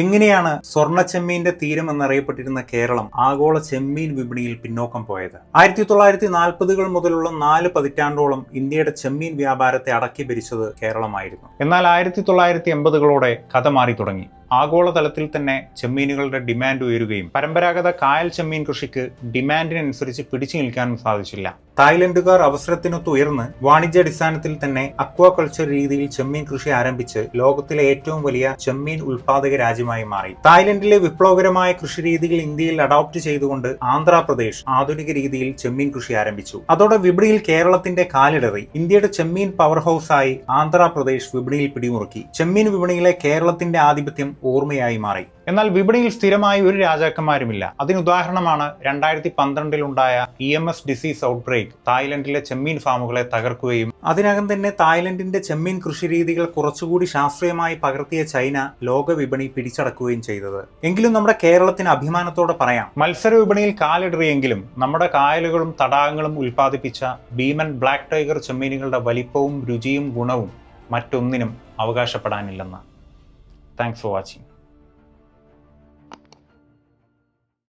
എങ്ങനെയാണ് സ്വർണ ചെമ്മീന്റെ തീരം എന്നറിയപ്പെട്ടിരുന്ന കേരളം ആഗോള ചെമ്മീൻ വിപണിയിൽ പിന്നോക്കം പോയത്? ആയിരത്തി തൊള്ളായിരത്തി നാൽപ്പതുകൾ മുതലുള്ള നാല് പതിറ്റാണ്ടോളം ഇന്ത്യയുടെ ചെമ്മീൻ വ്യാപാരത്തെ അടക്കി ഭരിച്ചത് കേരളമായിരുന്നു. എന്നാൽ ആയിരത്തി തൊള്ളായിരത്തി എൺപതുകളോടെ കഥ മാറി തുടങ്ങി. ആഗോളതലത്തിൽ തന്നെ ചെമ്മീനുകളുടെ ഡിമാൻഡ് ഉയരുകയും പരമ്പരാഗത കായൽ ചെമ്മീൻ കൃഷിക്ക് ഡിമാൻഡിനനുസരിച്ച് പിടിച്ചു നിൽക്കാനും സാധിച്ചില്ല. തായ്ലൻഡുകാർ അവസരത്തിനൊത്ത് ഉയർന്ന് വാണിജ്യാടിസ്ഥാനത്തിൽ തന്നെ അക്വാകൾച്ചർ രീതിയിൽ ചെമ്മീൻ കൃഷി ആരംഭിച്ച് ലോകത്തിലെ ഏറ്റവും വലിയ ചെമ്മീൻ ഉൽപാദക രാജ്യമായി മാറി. തായ്ലൻഡിലെ വിപ്ലവകരമായ കൃഷി രീതികൾ ഇന്ത്യയിൽ അഡോപ്റ്റ് ചെയ്തുകൊണ്ട് ആന്ധ്രാപ്രദേശ് ആധുനിക രീതിയിൽ ചെമ്മീൻ കൃഷി ആരംഭിച്ചു. അതോടെ വിപണിയിൽ കേരളത്തിന്റെ കാലിടറി ഇന്ത്യയുടെ ചെമ്മീൻ പവർ ഹൗസായി ആന്ധ്രാപ്രദേശ് വിപണിയിൽ പിടിമുറുക്കി. ചെമ്മീൻ വിപണിയിലെ കേരളത്തിന്റെ ആധിപത്യം ഓർമ്മയായി മാറി. എന്നാൽ വിപണിയിൽ സ്ഥിരമായി ഒരു രാജാക്കന്മാരുമില്ല. അതിനുദാഹരണമാണ് രണ്ടായിരത്തി പന്ത്രണ്ടിലുണ്ടായ E M S disease outbreak തായ്ലൻഡിലെ ചെമ്മീൻ ഫാമുകളെ തകർക്കുകയും അതിനകം തന്നെ തായ്ലൻഡിന്റെ ചെമ്മീൻ കൃഷിരീതികൾ കുറച്ചുകൂടി ശാസ്ത്രീയമായി പകർത്തിയ ചൈന ലോക വിപണി പിടിച്ചടക്കുകയും ചെയ്തത്. എങ്കിലും നമ്മുടെ കേരളത്തിന് അഭിമാനത്തോടെ പറയാം. മത്സര വിപണിയിൽ കാലിടറിയെങ്കിലും നമ്മുടെ കായലുകളും തടാകങ്ങളും ഉൽപ്പാദിപ്പിച്ച ഭീമൻ ബ്ലാക്ക് ടൈഗർ ചെമ്മീനുകളുടെ വലിപ്പവും രുചിയും ഗുണവും മറ്റൊന്നിനും അവകാശപ്പെടാനില്ലെന്ന്. Thanks for watching.